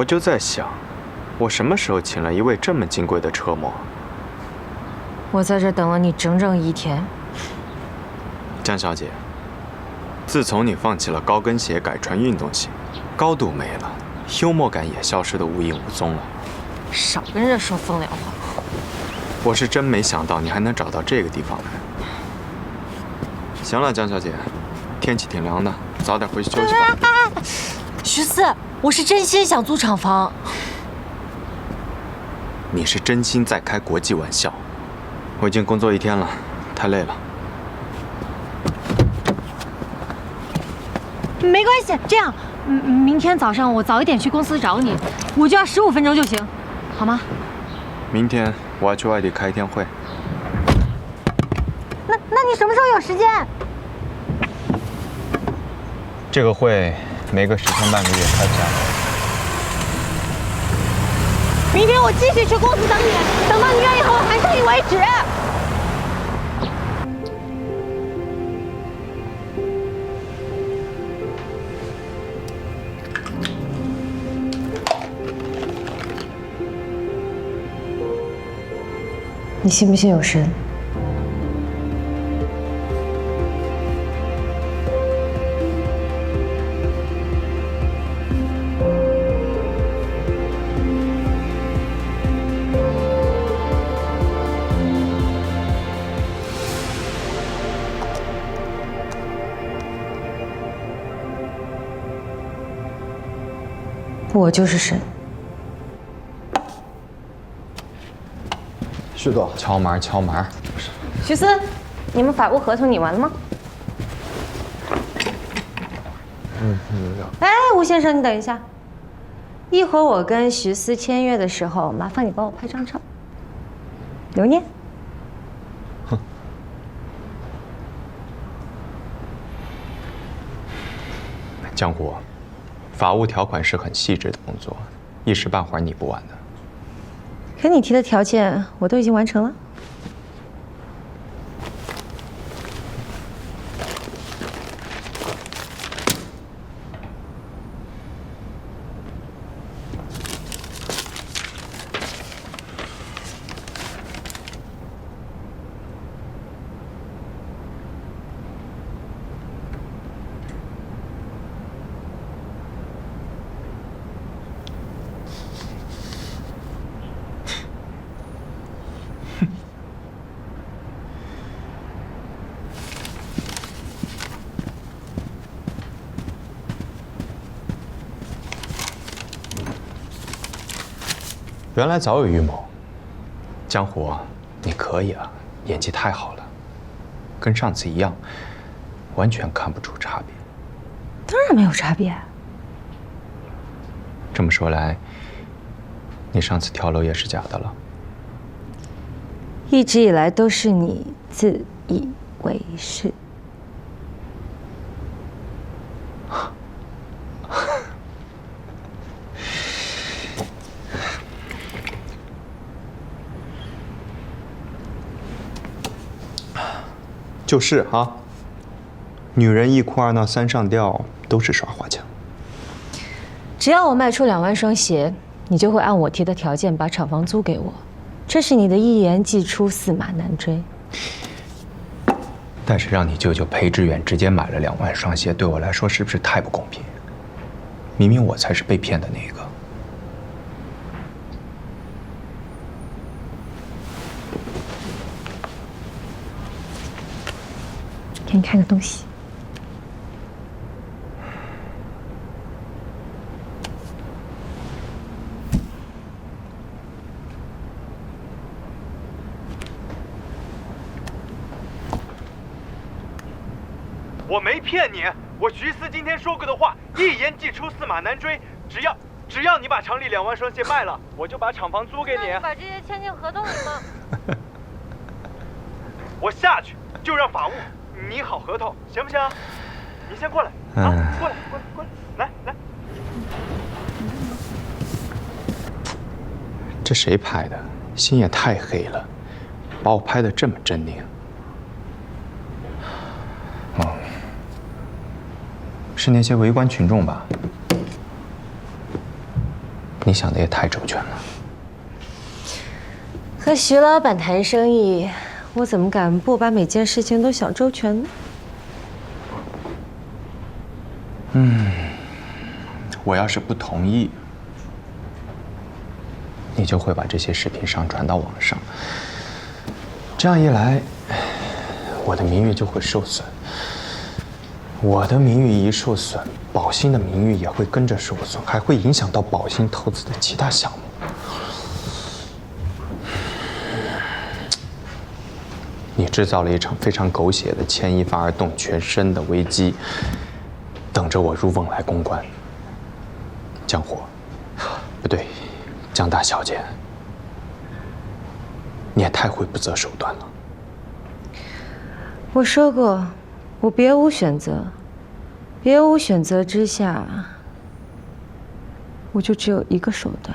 我就在想，我什么时候请了一位这么金贵的车模？我在这等了你整整一天。江小姐，自从你放弃了高跟鞋，改穿运动鞋，高度没了，幽默感也消失得无影无踪了。少跟人说风凉话。我是真没想到你还能找到这个地方来。行了，江小姐，天气挺凉的，早点回去休息吧。徐思，我是真心想租厂房。你是真心在开国际玩笑。我已经工作一天了，太累了。没关系，这样，明天早上我早一点去公司找你，我就要十五分钟就行，好吗？明天我要去外地开一天会。那那你什么时候有时间？这个会没个十天半个月开不下来。明天我继续去公司等你，等到你愿意和我谈生意为止。你信不信有神？我就是神。徐总，敲门，敲门。徐思，你们法务合同拟完了吗？嗯，哎，吴先生，你等一下，一会儿我跟徐思签约的时候，麻烦你帮我拍张照，留念。哼。江湖，法务条款是很细致的工作，一时半会儿拟不完的。可你提的条件我都已经完成了。原来早有预谋，江湖，你可以啊，演技太好了，跟上次一样，完全看不出差别。当然没有差别。这么说来，你上次跳楼也是假的了。一直以来都是你自以为是。就是啊，女人一哭二闹三上吊，都是耍花枪。只要我卖出两万双鞋，你就会按我提的条件把厂房租给我。这是你的一言既出，驷马难追。但是让你舅舅裴志远直接买了两万双鞋，对我来说是不是太不公平？明明我才是被骗的那个。给你看个东西。我没骗你，我徐思今天说过的话，一言既出，驷马难追。只要只要你把厂里两万双鞋卖了，我就把厂房租给你。把这些签进合同里吗？我下去就让法务。拟好合同行不行？你先过来啊！过来，过来，过来，来来。这谁拍的？心也太黑了，把我拍的这么狰狞。哦，是那些围观群众吧？你想的也太周全了。和徐老板谈生意，我怎么敢不把每件事情都想周全呢？嗯我要是不同意，你就会把这些视频上传到网上。这样一来，我的名誉就会受损。我的名誉一受损，宝兴的名誉也会跟着受损，还会影响到宝兴投资的其他项目。你制造了一场非常狗血的牵一发而动全身的危机，等着我入瓮来公关。江火，不对，江大小姐，你也太会不择手段了。我说过，我别无选择，别无选择之下，我就只有一个手段。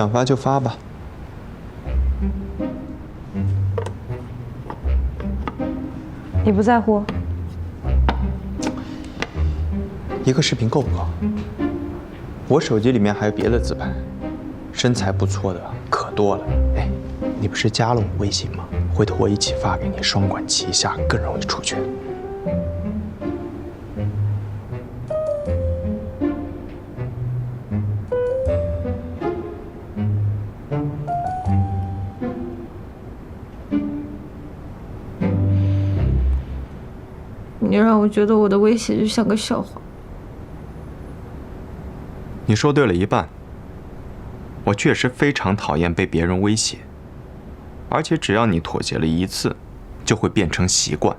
想发就发吧。你不在乎？一个视频够不够？我手机里面还有别的自拍，身材不错的可多了。哎，你不是加了我微信吗？回头我一起发给你，双管齐下，更容易出圈。我觉得我的威胁就像个笑话。你说对了一半。我确实非常讨厌被别人威胁，而且只要你妥协了一次，就会变成习惯。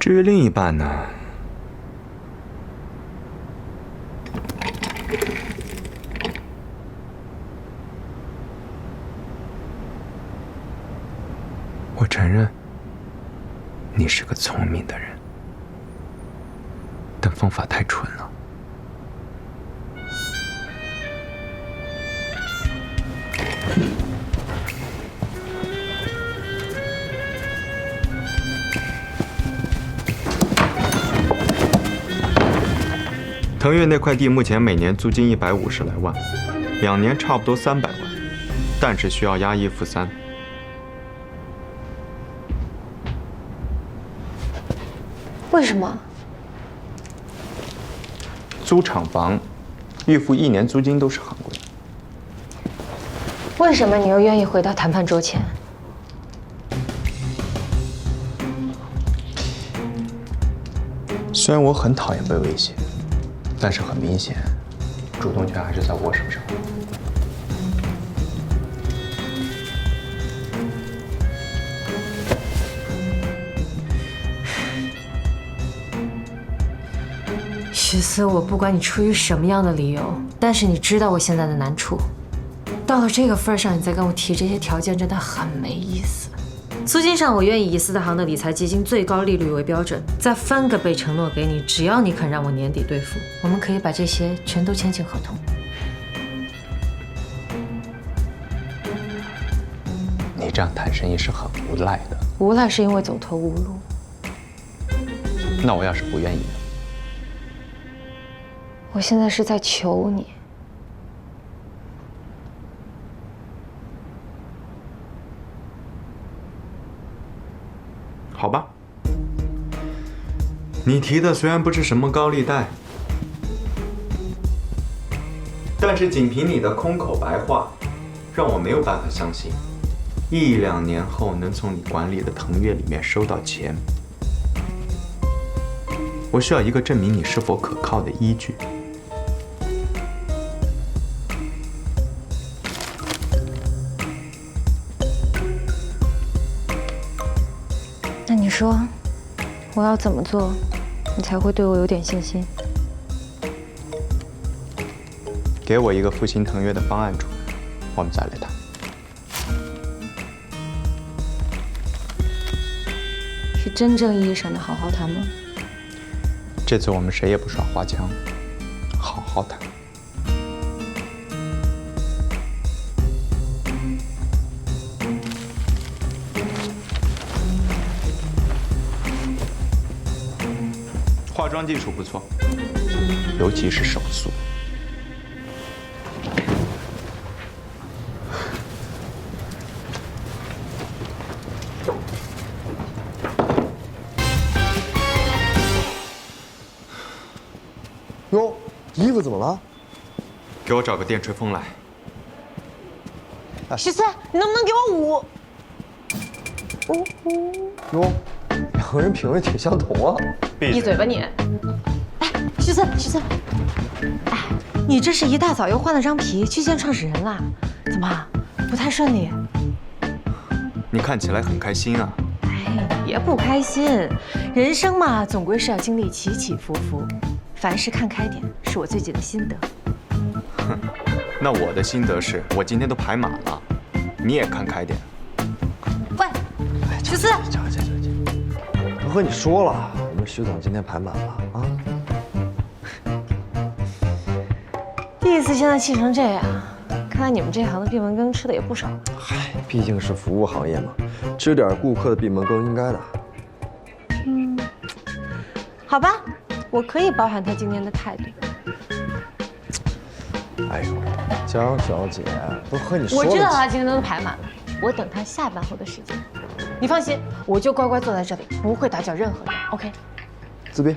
至于另一半呢？我承认，你是个聪明的人，但方法太蠢了。腾越那块地目前每年租金一百五十来万，两年差不多三百万，但是需要押一付三。为什么？租厂房，预付一年租金都是很贵。为什么你又愿意回到谈判桌前？虽然我很讨厌被威胁，但是很明显，主动权还是在我手上。许思，我不管你出于什么样的理由，但是你知道我现在的难处。到了这个份上，你再跟我提这些条件，真的很没意思。租金上，我愿意以四大行的理财基金最高利率为标准，再翻个倍承诺给你，只要你肯让我年底兑付，我们可以把这些全都签进合同。你这样谈生意是很无赖的。无赖是因为走投无路。那我要是不愿意呢？我现在是在求你。好吧，你提的虽然不是什么高利贷，但是仅凭你的空口白话，让我没有办法相信，一两年后能从你管理的腾越里面收到钱。我需要一个证明你是否可靠的依据。说，我要怎么做，你才会对我有点信心？给我一个复兴腾越的方案出来，我们再来谈。是真正意义上的好好谈吗？这次我们谁也不耍花枪，化妆技术不错，尤其是手速。哟，衣服怎么了？给我找个电吹风来。十四，你能不能给我五？哟，两个人品味挺相同啊。闭嘴吧你！哎，徐四，徐四，哎，你这是一大早又换了张皮去见创始人了？怎么不太顺利？你看起来很开心啊。哎，别不开心，人生嘛，总归是要经历起起伏伏，凡事看开点，是我最近的心得。哼 那我的心得是我今天都排满了，你也看开点。喂，徐四，讲讲讲讲，都和你说了，徐总今天排满了啊。第一次见他气成这样，看来你们这行的闭门羹吃的也不少。嗨，毕竟是服务行业嘛，吃点顾客的闭门羹应该的。嗯好吧，我可以包含他今天的态度。哎呦，江小姐，都和你说了。我知道他今天都排满了，我等他下班后的时间。你放心，我就乖乖坐在这里，不会打搅任何人。OK。自闭。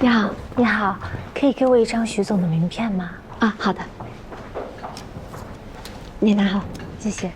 你好，你好，可以给我一张徐总的名片吗？啊，好的。你拿好，谢谢。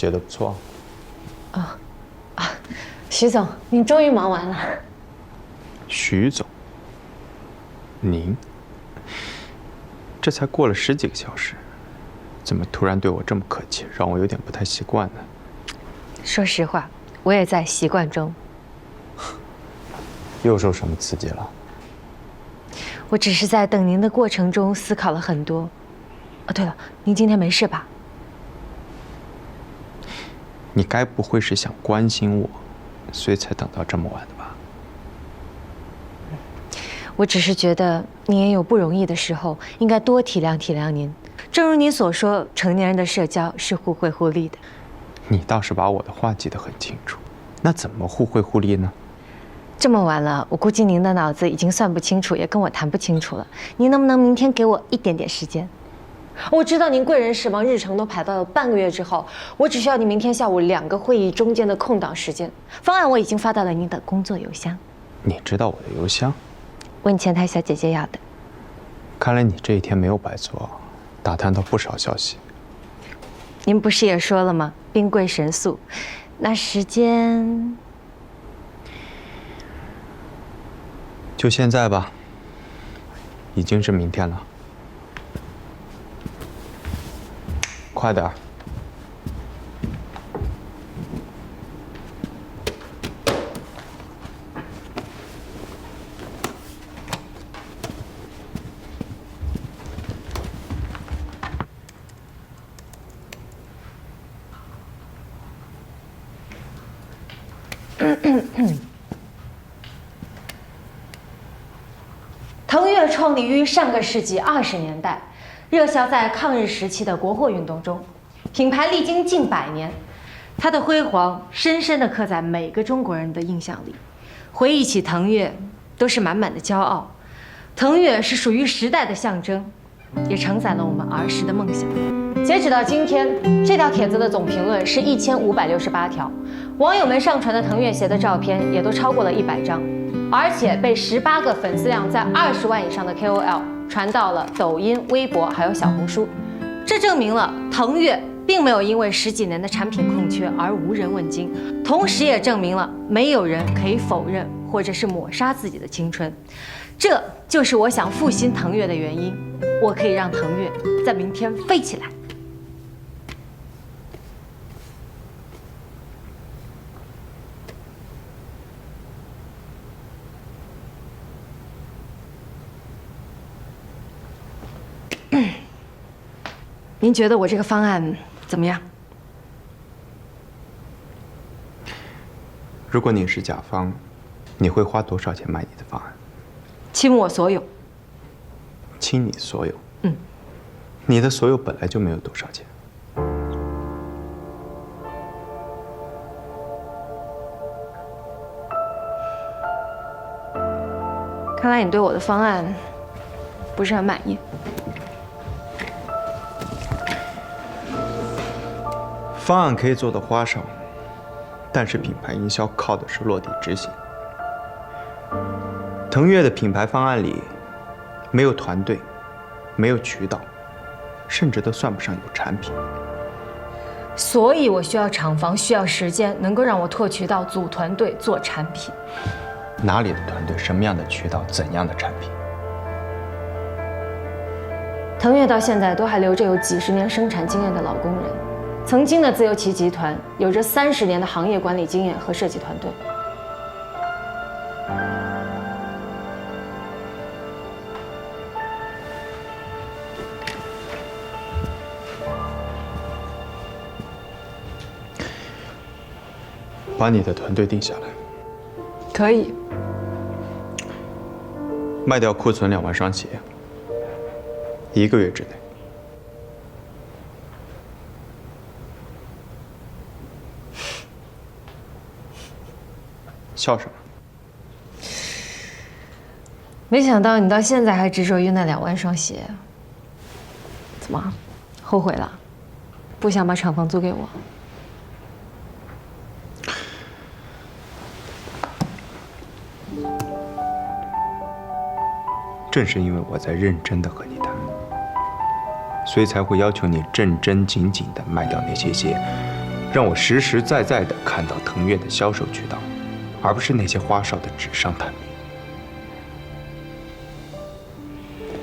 接的不错。啊徐总，您终于忙完了。徐总，您，这才过了十几个小时，怎么突然对我这么客气，让我有点不太习惯呢？说实话，我也在习惯中。又受什么刺激了？我只是在等您的过程中思考了很多。哦，对了，您今天没事吧？你该不会是想关心我，所以才等到这么晚的吧？我只是觉得您也有不容易的时候，应该多体谅体谅您。正如您所说，成年人的社交是互惠互利的。你倒是把我的话记得很清楚，那怎么互惠互利呢？这么晚了，我估计您的脑子已经算不清楚，也跟我谈不清楚了。您能不能明天给我一点点时间？我知道您贵人事忙，日程都排到了半个月之后，我只需要你明天下午两个会议中间的空档时间。方案我已经发到了您的工作邮箱，你知道我的邮箱？问前台小姐姐要的。看来你这一天没有白做，打探到不少消息。您不是也说了吗？兵贵神速，那时间就现在吧，已经是明天了，快点儿。腾越创立于上个世纪二十年代，热销在抗日时期的国货运动中，品牌历经近百年，它的辉煌深深地刻在每个中国人的印象里。回忆起腾越，都是满满的骄傲。腾越是属于时代的象征，也承载了我们儿时的梦想。截止到今天，这条帖子的总评论是一千五百六十八条，网友们上传的腾越鞋的照片也都超过了一百张。而且被十八个粉丝量在二十万以上的 KOL 传到了抖音、微博还有小红书，这证明了腾跃并没有因为十几年的产品空缺而无人问津，同时也证明了没有人可以否认或者是抹杀自己的青春，这就是我想复兴腾跃的原因。我可以让腾跃在明天飞起来。您觉得我这个方案怎么样？如果你是甲方，你会花多少钱买你的方案？倾我所有。倾你所有？嗯。你的所有本来就没有多少钱。看来你对我的方案不是很满意。方案可以做的花哨，但是品牌营销靠的是落地执行。腾越的品牌方案里，没有团队，没有渠道，甚至都算不上有产品。所以我需要厂房，需要时间，能够让我拓渠道、组团队、做产品。哪里的团队？什么样的渠道？怎样的产品？腾越到现在都还留着有几十年生产经验的老工人。曾经的自由旗集团有着三十年的行业管理经验和设计团队。把你的团队定下来。可以。卖掉库存两万双鞋，一个月之内。笑什么？没想到你到现在还执着于那两万双鞋，怎么，后悔了？不想把厂房租给我？正是因为我在认真的和你谈，所以才会要求你正正经经的卖掉那些鞋，让我实实在在的看到腾越的销售渠道。而不是那些花哨的纸上谈兵。